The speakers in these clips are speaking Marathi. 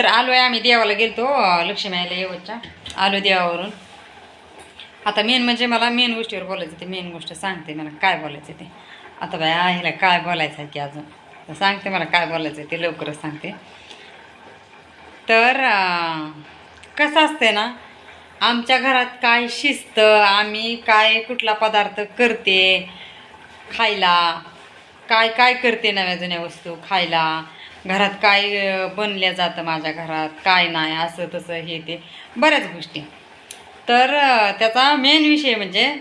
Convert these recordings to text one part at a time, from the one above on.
तर आलो आहे आम्ही देवाला गेलतो लक्ष्मी आईला येवच्या आलो देवावरून. आता मेन म्हणजे मला मेन गोष्टीवर बोलायचं ते मेन गोष्ट सांगते मला काय बोलायचं ते. आता बाय आईला काय बोलायचं आहे की अजून? तर सांगते मला काय बोलायचं आहे ते लवकरच सांगते. तर कसं असते ना आमच्या घरात काय शिस्त आम्ही काय कुठला पदार्थ करते खायला काय काय करते नव्या जुन्या वस्तू खायला घरात काय बनल्या जातं माझ्या घरात काय नाही असं तसं हे ते बऱ्याच गोष्टी. तर त्याचा मेन विषय म्हणजे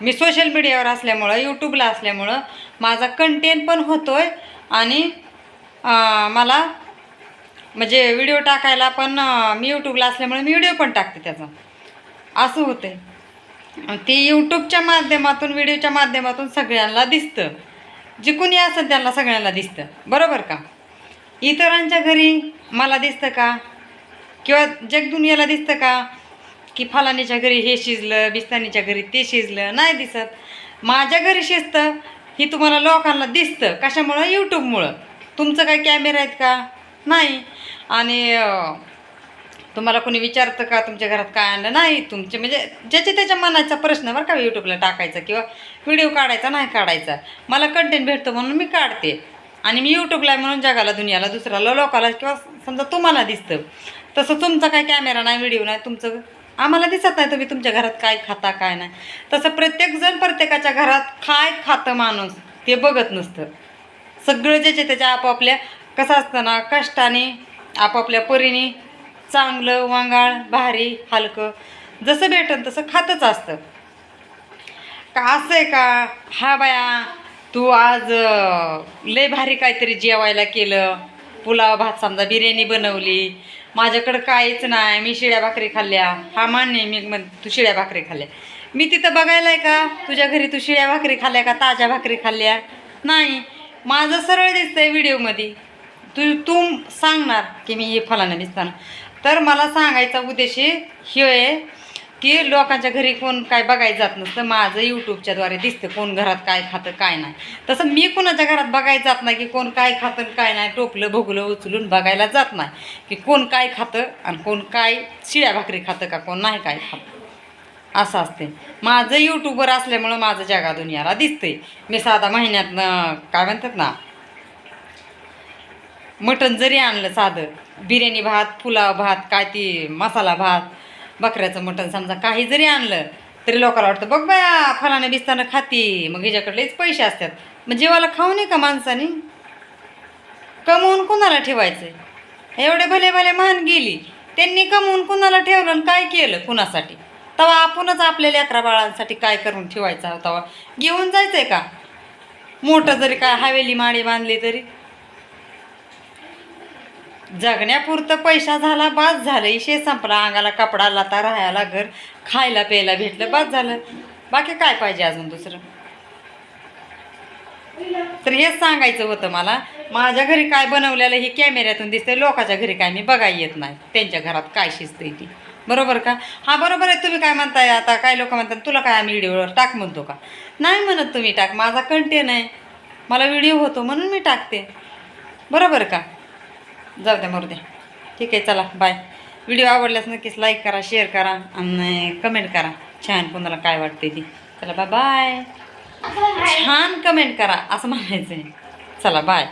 मी सोशल मीडियावर असल्यामुळं यूट्यूबला असल्यामुळं माझा कंटेंट पण होतो आहे आणि मला म्हणजे व्हिडिओ टाकायला पण मी यूट्यूबला असल्यामुळे मी व्हिडिओ पण टाकते त्याचा. असं होतं आहे ती यूट्यूबच्या माध्यमातून व्हिडिओच्या माध्यमातून सगळ्यांना दिसतं. जे कोणी असेल त्यांना सगळ्यांना दिसतं. बरोबर का? इतरांच्या घरी मला दिसतं का? किंवा जगदुनियाला दिसतं का? की फलानीच्या घरी हे शिजलं बिस्तानीच्या घरी ते शिजलं नाही दिसत. माझ्या घरी शिजतं ही तुम्हाला लोकांना दिसतं. कशामुळं? यूट्यूबमुळं तुमचं काय कॅमेरा आहेत का? नाही. आणि तुम्हाला कोणी विचारतं का तुमच्या घरात काय आणलं? नाही. तुमचे म्हणजे ज्याच्या त्याच्या मनाचा प्रश्न बरं का यूट्यूबला टाकायचा किंवा व्हिडिओ काढायचा नाही काढायचा. मला कंटेंट भेटतो म्हणून मी काढते. आणि मी यूट्यूबला म्हणून जगाला दुनियाला दुसऱ्याला लोकाला किंवा समजा तुम्हाला दिसतं. तसं तुमचा काय कॅमेरा नाही व्हिडिओ नाही तुमचं आम्हाला दिसत नाही तुम्ही तुमच्या घरात काय खाता काय नाही. तसं प्रत्येकजण प्रत्येकाच्या घरात काय खातं माणूस ते बघत नसतं. सगळं ज्याचे त्याच्या आपापल्या कसं असतं ना कष्टाने आपापल्या परीने चांगलं वांगाळ भारी हलकं जसं भेटन तसं खातच असतं. का असं आहे का? हा बाया तू आज लय भारी काहीतरी जेवायला केलं. पुलाव भात समजा बिर्याणी बनवली. माझ्याकडं काहीच नाही. मी शिळ्या भाकरी खाल्ल्या. हा मान्य मी म्हण तू शिळ्या भाकरी खाल्ल्या. मी तिथं बघायला आहे का? तुझ्या घरी तू शिळ्या भाकरी खाल्ल्या का ताज्या भाकरी खाल्ल्या? नाही. माझं सरळ दिसतंय व्हिडिओमध्ये. तू तू सांगणार की मी हे फलानं दिसताना तर मला सांगायचा उद्देश हे आहे की लोकांच्या घरी कोण काय बघायला जात नसतं. माझं यूट्यूबच्याद्वारे दिसतं कोण घरात काय खातं काय नाही. तसं मी कोणाच्या घरात बघायला जात नाही की कोण काय खातं काय नाही. टोपलं भोगलं उचलून बघायला जात नाही. की कोण काय खातं आणि कोण काय शिळ्या भाकरी खातं का कोण नाही काय खातं. असं असते माझं यूट्यूबवर असल्यामुळं माझं जगा दुनियाला दिसतंय. मी साधा महिन्यातनं काय म्हणतात ना मटण जरी आणलं साधं बिर्याणी भात पुलाव भात काय ती मसाला भात बकऱ्याचं मटण समजा काही जरी आणलं तरी लोकांना वाटतं बघ बाया फलाने बिस्तानं खाती मग हिच्याकडलेच पैसे असतात. मग जेवायला खाऊ नये का माणसाने? कमवून कुणाला ठेवायचं एवढे भले भले महान गेली त्यांनी कमवून कुणाला ठेवलं आणि काय केलं कुणासाठी? तेव्हा आपणच आपल्या लेकरा बाळांसाठी काय करून ठेवायचा तेव्हा घेऊन जायचंय का? मोठं जरी काय हवेली माडी बांधली तरी. जगण्यापुरतं पैसा झाला बाद झालं. इशे संपला अंगाला कपडा लता राहायला घर खायला प्यायला भेटलं बाद झालं. बाकी काय पाहिजे अजून दुसरं? तर हेच सांगायचं होतं मला माझ्या घरी काय बनवलेलं हे कॅमेऱ्यातून दिसतंय लोकांच्या घरी काय मी बघाय येत नाही. त्यांच्या घरात काय शिजतंय ती. बरोबर का? हा बरोबर आहे. तुम्ही काय म्हणताय आता? काय लोक म्हणतात तुला काय आम्ही व्हिडिओवर टाक म्हणतो का? नाही म्हणत तुम्ही टाक. माझा कंटेन आहे. मला व्हिडिओ होतो म्हणून मी टाकते. बरोबर का? जाऊ द्या मरू द्या ठीक आहे चला बाय व्हिडिओ आवडल्यास नक्कीच लाईक करा शेअर करा आणि कमेंट करा. छान कोणाला काय वाटते ती. चला बाय बाय छान कमेंट करा असं म्हणायचं आहे चला बाय